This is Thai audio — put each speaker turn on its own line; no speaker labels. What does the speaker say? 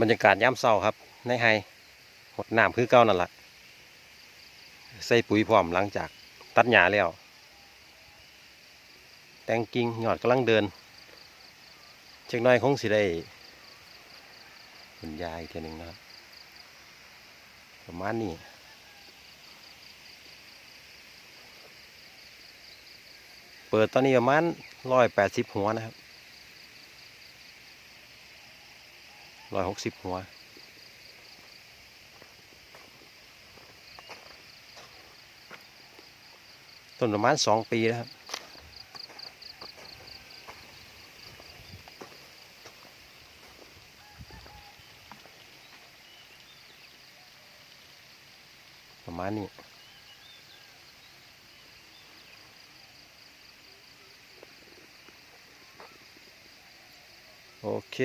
บรรยากาศย่ำเศร้าครับในไฮหดน้ำคือเก่านั่นแหละใส่ปุ๋ยพร้อมหลังจากตัดหญ้าแล้ว แตงกิ่งยอดกำลังเดินเช็คน้อยคงสิได้บรรยายอีกทีหนึ่งนะครับประมาณนี้เปิดตอนนี้ประมาณร้อยแปดสิบหัวนะครับ ร้อยหกสิบหัว ต้นประมาณสองปีนะครับประมาณนี้โอเค